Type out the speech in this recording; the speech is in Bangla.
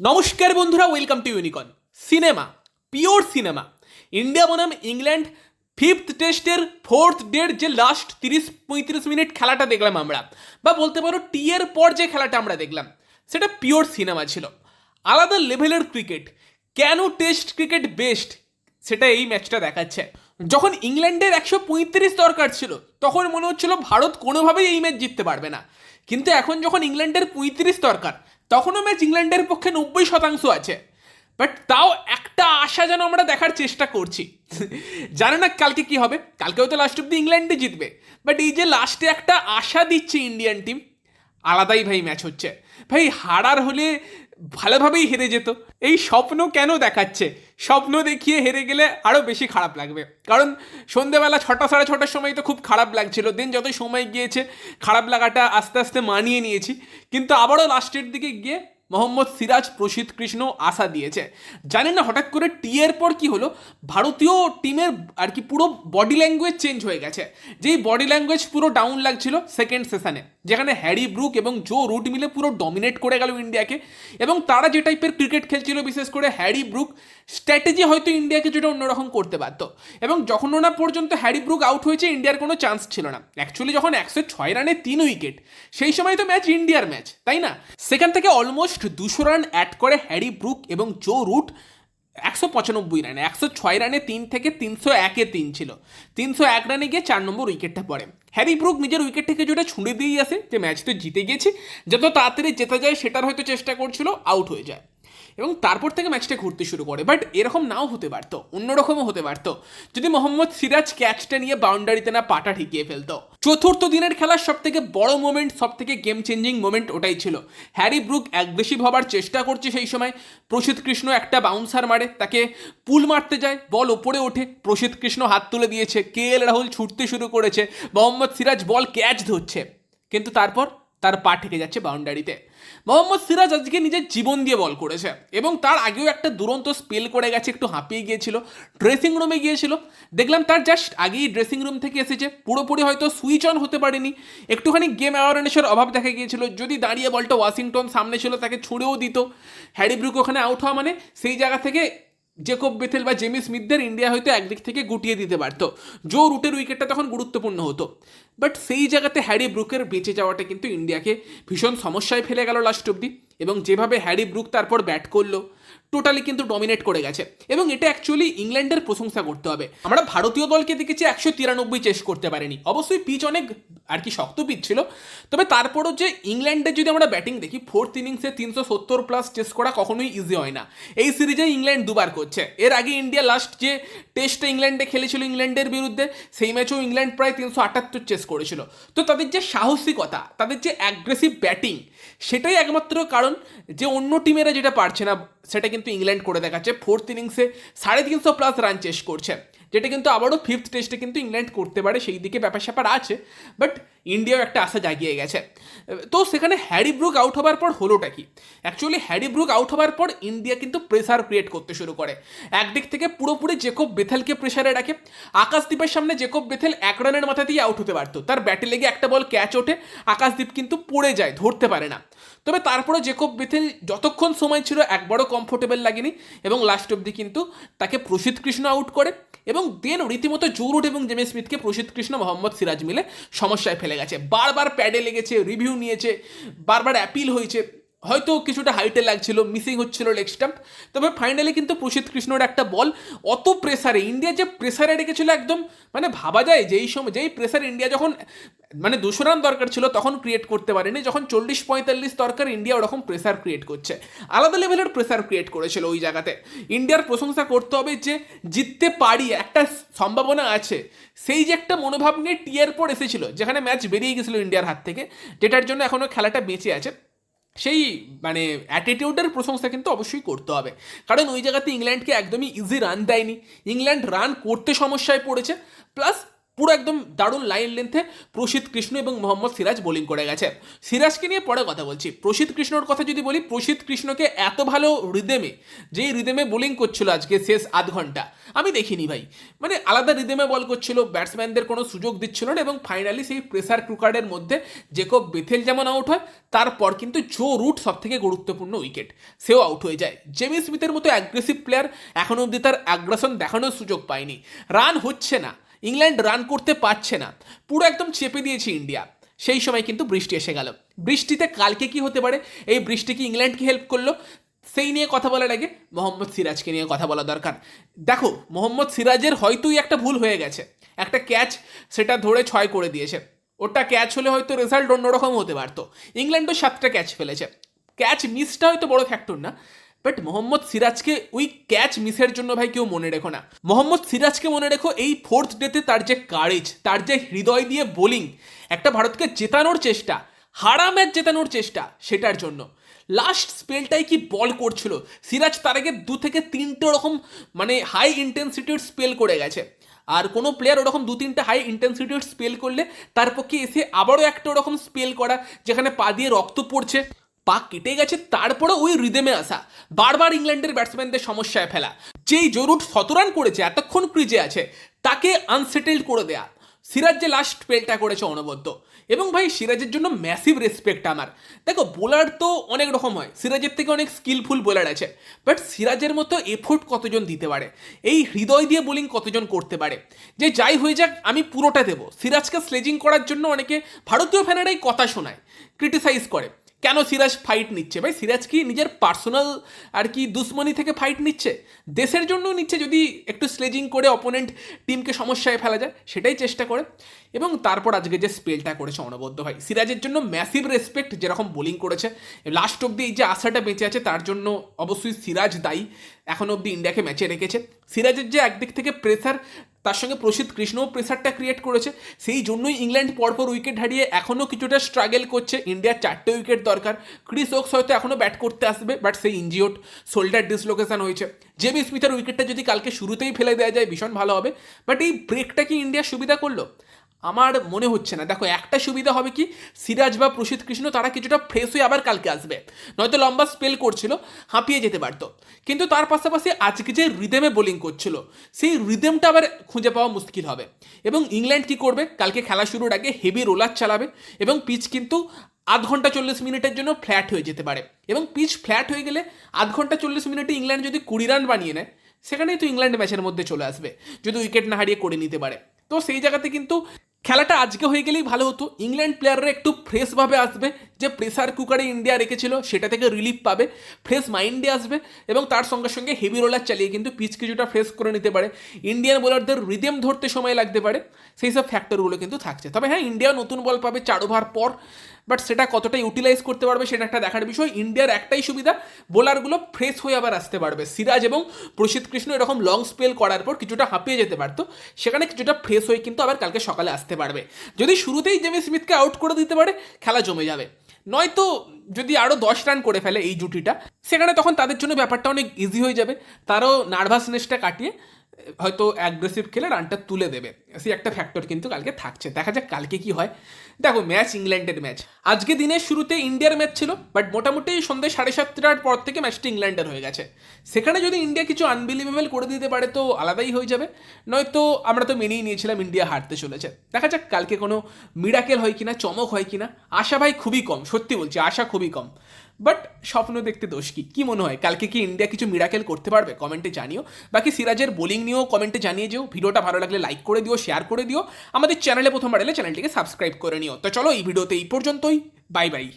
নমস্কার বন্ধুরা welcome to Unicon cinema pure cinema India বনাম ইংল্যান্ড ফিফথ টেস্টের ফোর্থ ডের যে লাস্ট তিরিশ পঁয়ত্রিশ মিনিট খেলাটা দেখলাম আমরা। বা বলতে পারো টি এর পর যে খেলাটা আমরা দেখলাম, সেটা পিওর সিনেমা ছিল। আলাদা লেভেলের ক্রিকেট কেন টেস্ট ক্রিকেট বেস্ট সেটা এই ম্যাচটা দেখাচ্ছে। যখন ইংল্যান্ডের একশো পঁয়ত্রিশ দরকার ছিল, তখন মনে হচ্ছিল ভারত কোনোভাবেই এই ম্যাচ জিততে পারবে না। কিন্তু এখন যখন ইংল্যান্ডের পঁয়ত্রিশ দরকার তখনও ম্যাচ ইংল্যান্ডের পক্ষে নব্বই শতাংশ আছে। বাট তাও একটা আশা যেন আমরা দেখার চেষ্টা করছি। জানে না কালকে কি হবে? কালকে তো লাস্ট অব্দি ইংল্যান্ডে জিতবে। বাট এই যে লাস্টে একটা আশা দিচ্ছে ইন্ডিয়ান টিম আলাদাই ভাই ম্যাচ হচ্ছে। ভাই হারার হলে ভালোভাবেই হেরে যেত। এই স্বপ্ন কেন দেখাচ্ছে? স্বপ্ন দেখিয়ে হেরে গেলে আরও বেশি খারাপ লাগবে। কারণ সন্ধেবেলা ছটা সাড়ে ছটার সময় তো খুব খারাপ লাগছিল। দিন যত সময় গিয়েছে, খারাপ লাগাটা আস্তে আস্তে মানিয়ে নিয়েছি। কিন্তু আবারও লাস্টের দিকে গিয়ে মোহাম্মদ সিরাজ, প্রসিদ্ধ কৃষ্ণ আশা দিয়েছে। জানেন না, হঠাৎ করে টি এর পর কি হলো? ভারতীয় টিমের আর কি পুরো বডি ল্যাঙ্গুয়েজ চেঞ্জ হয়ে গেছে। যেই বডি ল্যাঙ্গুয়েজ পুরো ডাউন লাগছিল সেকেন্ড সেশনে। যেখানে হ্যারি, ব্রুক এবং জো রুট মিলে পুরো ডমিনেট করে গেল ইন্ডিয়াকে। এবং তারা যে টাইপের ক্রিকেট খেলছিল, বিশেষ করে হ্যারি, ব্রুক স্ট্র্যাটেজি হয়তো ইন্ডিয়াকে যেটা অন্যরকম করতে পারত এবং যখন না পর্যন্ত হ্যারি, ব্রুক আউট হয়েছে, ইন্ডিয়ার কোনো চান্স ছিল না। অ্যাকচুয়ালি যখন একশো ছয় রানে তিন উইকেট সেই সময় তো ম্যাচ ইন্ডিয়ার ম্যাচ তাই না? সেখান থেকে অলমোস্ট দুশো রান অ্যাড করে হ্যারি, ব্রুক এবং জো রুট একশো পঁচানব্বই রানে, একশো ছয় রানে তিন থেকে তিনশো একে তিন ছিল। তিনশো এক রানে গিয়ে চার নম্বর উইকেটটা পড়ে। হ্যারি ব্রুক নিজের উইকেট থেকে যেটা ছুঁড়ে দিয়েই আসে, যে ম্যাচ তো জিতে গেছি, যত তাড়াতাড়ি জেতা যায় সেটার হয়তো চেষ্টা করছিল, আউট হয়ে যায়। এবং তারপর থেকে ম্যাচটা ঘুরতে শুরু করে। বাট এরকম নাও হতে পারতো, অন্যরকমও হতে পারতো। যদি মোহাম্মদ সিরাজ ক্যাচটা নিয়ে বাউন্ডারিতে না পাটা ঠিকিয়ে ফেলতো। চতুর্থ দিনের খেলার সব থেকে বড় মোমেন্ট সব থেকে গেম চেঞ্জিং মোমেন্ট ওটাই ছিল। হ্যারি ব্রুক অ্যাগ্রেসিভ হবার চেষ্টা করছে সেই সময়। প্রসিদ্ধ কৃষ্ণ একটা বাউন্সার মারে, তাকে পুল মারতে যায়, বল ওপরে ওঠে, প্রসিদ্ধ কৃষ্ণ হাত তুলে দিয়েছে, কে এল রাহুল ছুটতে শুরু করেছে, মোহাম্মদ সিরাজ বল ক্যাচ ধরছে। কিন্তু তারপর তার পা ঠেকে যাচ্ছে বাউন্ডারিতে। মোহাম্মদ সিরাজ আজকে নিজের জীবন দিয়ে বল করেছে এবং তার আগেও একটা দুরন্ত স্পেল করে গেছে, একটু হাঁপিয়ে গিয়েছিল ড্রেসিং রুমে গিয়েছিল। দেখলাম তার জাস্ট আগেই ড্রেসিং রুম থেকে এসেছে, পুরোপুরি হয়তো সুইচ অন হতে পারেনি। একটুখানি গেম অ্যাওয়ারনেসের অভাব দেখা গিয়েছিল, যদি দাঁড়িয়ে বলটা ওয়াশিংটন সামনে ছিল তাকে ছুঁড়েও দিত। হ্যারি ব্রুক ওখানে আউট হওয়া মানে সেই জায়গা থেকে জেকব বেথেল বা জেমি স্মিথদের ইন্ডিয়া হয়তো একদিক থেকে গুটিয়ে দিতে পারত। জো রুটের উইকেটটা তখন গুরুত্বপূর্ণ হতো। বাট সেই জায়গাতে হ্যারি ব্রুকের বেঁচে যাওয়াটা কিন্তু ইন্ডিয়াকে ভীষণ সমস্যায় ফেলে গেল লাস্ট অব্দি এবং যেভাবে হ্যারি ব্রুক তারপর ব্যাট করল টোটালি কিন্তু ডমিনেট করে গেছে। এবং এটা অ্যাকচুয়ালি ইংল্যান্ডের প্রশংসা করতে হবে। আমরা ভারতীয় দলকে দেখেছি একশো তিরানব্বই চেস করতে পারেনি। অবশ্যই পিচ অনেক আর কি শক্ত পিচ ছিল। তবে তারপরও যে ইংল্যান্ডের যদি আমরা ব্যাটিং দেখি ফোর্থ ইনিংসে তিনশো সত্তর প্লাস চেস করা কখনোই ইজি হয় না। এই সিরিজে ইংল্যান্ড দুবার করছে। এর আগে ইন্ডিয়া লাস্ট যে টেস্টে ইংল্যান্ডে খেলেছিল ইংল্যান্ডের বিরুদ্ধে, সেই ম্যাচেও ইংল্যান্ড প্রায় তিনশো আটাত্তর চেস করেছিল। তো তাদের যে সাহসিকতা, তাদের যে অ্যাগ্রেসিভ ব্যাটিং সেটাই একমাত্র কারণ যে অন্য টিমেরা যেটা পারছে না, সেটা কিন্তু ইংল্যান্ড করে দেখাচ্ছে। ফোর্থ ইনিংসে সাড়ে তিনশো প্লাস রান চেস করছে। যেটা কিন্তু আবারও ফিফথ টেস্টে কিন্তু ইংল্যান্ড করতে পারে সেই দিকে ব্যাপার স্যাপার আছে। বাট ইন্ডিয়াও একটা আশা জাগিয়ে গেছে। তো সেখানে হ্যারি ব্রুক আউট হবার পর হলোটা কি? অ্যাকচুয়ালি হ্যারি ব্রুক আউট হবার পর ইন্ডিয়া কিন্তু প্রেসার ক্রিয়েট করতে শুরু করে। একদিক থেকে পুরোপুরি জেকব বেথেলকে প্রেসারে রাখে। আকাশদ্বীপের সামনে জেকব বেথেল এক রানের মাথা দিয়ে আউট হতে পারতো। তার ব্যাটে লেগে একটা বল ক্যাচ ওঠে। আকাশদ্বীপ কিন্তু পড়ে যায়, ধরতে পারে না। তবে তারপরে জেকব বেথেল যতক্ষণ সময় ছিল একবারও কমফোর্টেবল লাগেনি এবং লাস্ট অব্দি কিন্তু তাকে প্রসিদ্ধ কৃষ্ণ আউট করে এবং দেন রীতিমতো জোরুট এবং জেমি স্মিথকে প্রসিদ্ধ কৃষ্ণ মোহাম্মদ সিরাজ মিলে সমস্যায় ফেলে গেছে। বারবার প্যাডে লেগেছে রিভিউ নিয়েছে বারবার অ্যাপিল হয়েছে। হয়তো কিছুটা হাইটে লাগছিল মিসিং হচ্ছিল লেগ স্টাম্প তবে ফাইনালি কিন্তু প্রসিদ্ধ কৃষ্ণর একটা বল, অত প্রেসারে ইন্ডিয়া যে প্রেসারে রেখেছিল একদম মানে ভাবা যায় যেই সময়, যেই প্রেসার ইন্ডিয়া যখন মানে দুশো রান দরকার ছিল তখন ক্রিয়েট করতে পারেনি, যখন চল্লিশ পঁয়তাল্লিশ দরকার ইন্ডিয়া ওরকম প্রেসার ক্রিয়েট করছে। আলাদা লেভেলের প্রেসার ক্রিয়েট করেছিল ওই জায়গাতে। ইন্ডিয়ার প্রশংসা করতে হবে যে জিততে পারি, একটা সম্ভাবনা আছে। সেই যে একটা মনোভাব নিয়ে টিয়ার পর এসেছিল, যেখানে ম্যাচ বেরিয়ে গেছিল ইন্ডিয়ার হাত থেকে, যেটার জন্য এখনও খেলাটা বেঁচে আছে। সেই মানে অ্যাটিটিউডের প্রশংসা কিন্তু অবশ্যই করতে হবে। কারণ ওই জায়গাতে ইংল্যান্ডকে একদমই ইজি রান দেয়নি। ইংল্যান্ড রান করতে সমস্যায় পড়েছে। প্লাস পুরো একদম দারুণ লাইন লেন্থে প্রসিদ্ধ কৃষ্ণ এবং মোহাম্মদ সিরাজ বোলিং করে গেছে। সিরাজকে নিয়ে পরে কথা বলছি। প্রসিদ্ধ কৃষ্ণর কথা যদি বলি, প্রসিদ্ধ কৃষ্ণকে এত ভালো রিদেমে যেই রিদেমে বোলিং করছিল আজকে শেষ আধ ঘণ্টা, আমি দেখিনি ভাই। মানে আলাদা রিদেমে বল করছিল ব্যাটসম্যানদের কোনো সুযোগ দিচ্ছিল না এবং ফাইনালি সেই প্রেসার ক্রুকারের মধ্যে জেকব বেথেল যেমন আউট হয়, তারপর কিন্তু জো রুট সব থেকে গুরুত্বপূর্ণ উইকেট সেও আউট হয়ে যায়। জেমি স্মিথের মতো অ্যাগ্রেসিভ প্লেয়ার এখনও অবধি তার আগ্রাসন দেখানোর সুযোগ পায়নি। রান হচ্ছে না। ইংল্যান্ড রান করতে পারছে না। পুরো একদম চেপে দিয়েছে ইন্ডিয়া। সেই সময় কিন্তু বৃষ্টি এসে গেল। বৃষ্টিতে কালকে কি হতে পারে? এই বৃষ্টি কি ইংল্যান্ডকে হেল্প করল? সেই নিয়ে কথা বলার আগে মোহাম্মদ সিরাজকে নিয়ে কথা বলা দরকার। দেখো, মোহাম্মদ সিরাজের হয়তোই একটা ভুল হয়ে গেছে। একটা ক্যাচ সেটা ধরে ছয় করে দিয়েছে। ওটা ক্যাচ হলে হয়তো রেজাল্ট অন্যরকম হতে পারতো। ইংল্যান্ডও সাতটা ক্যাচ ফেলেছে। ক্যাচ মিসটা হয়তো বড় ফ্যাক্টর না। বাট মোহাম্মদ সিরাজকে ওই ক্যাচ মিসের জন্য ভাই কেউ মনে রেখো না। মোহাম্মদ সিরাজকে মনে রেখো এই ফোর্থ ডেতে তার যে কারেজ তার যে হৃদয় দিয়ে বোলিং একটা ভারতকে জেতানোর চেষ্টা, হারা ম্যাচ জেতানোর চেষ্টা, সেটার জন্য। লাস্ট স্পেলটাই কি বল করছিল? সিরাজ তার আগে দু থেকে তিনটে ওরকম মানে হাই ইন্টেন্সিটির স্পেল করে গেছে। আর কোনো প্লেয়ার ওরকম দু তিনটে হাই ইন্টেন্সিটির স্পেল করলে তার পক্ষে এসে আবারও একটা ওরকম স্পেল করা, যেখানে পা দিয়ে রক্ত পড়ছে। পা কেটে গেছে তারপরে ওই রিদেমে আসা। বারবার ইংল্যান্ডের ব্যাটসম্যানদের সমস্যায় ফেলা। যেই জরুর শতরান করেছে, এতক্ষণ ক্রিজে আছে, তাকে আনসেটেলড করে দেয়া। সিরাজ যে লাস্ট পেলটা করেছে অনবদ্য। এবং ভাই, সিরাজের জন্য ম্যাসিভ রেসপেক্ট আমার। দেখো বোলার তো অনেক রকম হয়। সিরাজের থেকে অনেক স্কিলফুল বোলার আছে। বাট সিরাজের মতো এফোর্ট কতজন দিতে পারে? এই হৃদয় দিয়ে বোলিং কতজন করতে পারে? যে যাই হয়ে যাক, আমি পুরোটা দেবো। সিরাজকে স্লেজিং করার জন্য অনেকে ভারতীয় ফ্যানেরাই কথা শোনায় ক্রিটিসাইজ করে। কেন সিরাজ ফাইট নিচ্ছে? ভাই, সিরাজ কি নিজের পার্সোনাল আর কি দুশ্মনী থেকে ফাইট নিচ্ছে? দেশের জন্য নিচ্ছে যদি একটু স্লেজিং করে অপোনেন্ট টিমকে সমস্যায় ফেলা যায়, সেটাই চেষ্টা করে। এবং তারপর আজকে যে স্পেলটা করেছে অনবদ্য ভাই, সিরাজের জন্য ম্যাসিভ রেসপেক্ট যেরকম বোলিং করেছে। লাস্ট অব্দি এই যে আশাটা বেঁচে আছে, তার জন্য অবশ্যই সিরাজ দায়ী। এখন অব্দি ইন্ডিয়াকে ম্যাচে রেখেছে। সিরাজের যে একদিক থেকে প্রেসার তার সঙ্গে প্রসিদ্ধ কৃষ্ণও প্রেসারটা ক্রিয়েট করেছে। সেই জন্যই ইংল্যান্ড পরপর উইকেট হারিয়ে এখনও কিছুটা স্ট্রাগেল করছে। ইন্ডিয়ার চারটে উইকেট দরকার। ক্রিস ওক্স হয়তো এখনও ব্যাট করতে আসবে বাট সেই ইঞ্জিওট শোল্ডার ডিসলোকেশন হয়েছে। জেবি স্মিথের উইকেটটা যদি কালকে শুরুতেই ফেলে দেওয়া যায়, ভীষণ ভালো হবে। বাট এই ব্রেকটা কি ইন্ডিয়া সুবিধা করল? আমার মনে হচ্ছে না। দেখো, একটা সুবিধা হবে কি? সিরাজ বা প্রসিদ্ধ কৃষ্ণ, তারা কিছুটা ফ্রেশ হয়ে আবার কালকে আসবে। নয়তো লম্বা স্পেল করছিল, হাঁপিয়ে যেতে পারতো। কিন্তু তার পাশাপাশি আজকে যে রিদেমে বোলিং করছিল, সেই রিদেমটা আবার খুঁজে পাওয়া মুশকিল হবে। এবং ইংল্যান্ড কি করবে? কালকে খেলা শুরুর আগে হেভি রোলার চালাবে এবং পিচ কিন্তু আধ ঘণ্টা চল্লিশ মিনিটের জন্য ফ্ল্যাট হয়ে যেতে পারে। এবং পিচ ফ্ল্যাট হয়ে গেলে আধ ঘণ্টা চল্লিশ মিনিটে ইংল্যান্ড যদি কুড়ি রান বানিয়ে নেয়, সেখানেই তো ইংল্যান্ড ম্যাচের মধ্যে চলে আসবে, যদি উইকেট না হারিয়ে করে নিতে পারে। তো সেই জায়গাতে কিন্তু খেলাটা আজকে হয়ে গেলেই ভালো হতো। ইংল্যান্ড প্লেয়াররা একটু ফ্রেশভাবে আসবে। যে প্রেসার কুকারে ইন্ডিয়া রেখেছিল, সেটা থেকে রিলিফ পাবে। ফ্রেশ মাইন্ডে আসবে এবং তার সঙ্গে সঙ্গে হেভি রোলার চালিয়ে কিন্তু পিচ কিছুটা ফ্রেশ করে নিতে পারে। ইন্ডিয়ান বোলারদের রিদেম ধরতে সময় লাগতে পারে। সেই সব ফ্যাক্টরগুলো কিন্তু থাকছে। তবে হ্যাঁ ইন্ডিয়া নতুন বল পাবে চার ওভার পর বাট সেটা কতটা ইউটিলাইজ করতে পারবে সেটা একটা দেখার বিষয়। ইন্ডিয়ার একটাই সুবিধা বোলারগুলো ফ্রেশ হয়ে আবার আসতে পারবে। সিরাজ এবং প্রসিদ্ধ কৃষ্ণ এরকম লং স্পেল করার পর কিছুটা হাঁপিয়ে যেতে পারতো। সেখানে কিছুটা ফ্রেশ হয়ে কিন্তু আবার কালকে সকালে আসতে পারবে। যদি শুরুতেই জেমি স্মিথকে আউট করে দিতে পারে, খেলা জমে যাবে। নয়তো যদি আরও দশ রান করে ফেলে এই জুটিটা, সেখানে তখন তাদের জন্য ব্যাপারটা অনেক ইজি হয়ে যাবে। তারও নার্ভাসনেসটা কাটিয়ে হয়তো অ্যাগ্রেসিভ খেলে রানটা তুলে দেবে। সেই একটা ফ্যাক্টর কিন্তু কালকে থাকছে। দেখা যাক কালকে কি হয়। দেখো ম্যাচ ইংল্যান্ডের ম্যাচ আজকে দিনের শুরুতে ইন্ডিয়ার ম্যাচ ছিল বাট মোটামুটি সন্ধ্যে সাড়ে সাতটার পর থেকে ম্যাচটা ইংল্যান্ডের হয়ে গেছে। সেখানে যদি ইন্ডিয়া কিছু আনবিলিভেবল করে দিতে পারে, তো আলাদাই হয়ে যাবে। নয়তো আমরা তো মেনেই নিয়েছিলাম ইন্ডিয়া হারতে চলেছে। দেখা যাক কালকে কোনো মিরাকেল হয় কিনা, চমক হয় কিনা। আশা ভাই খুবই কম, সত্যি বলছি, আশা খুবই কম। বাট স্বপ্ন দেখতে দোষ কি? কী মনে হয়? কালকে কি ইন্ডিয়া কিছু মিরাকেল করতে পারবে? কমেন্টে জানিও। বাকি সিরাজের বোলিং নিয়েও কমেন্টে জানিয়ে যেও। ভিডিওটা ভালো লাগলে লাইক করে দিও শেয়ার করে দিও। আমাদের চ্যানেলে প্রথমবার এলে চ্যানেলটিকে সাবস্ক্রাইব করে নিও। তো চলো এই ভিডিওতে এই পর্যন্তই। Bye bye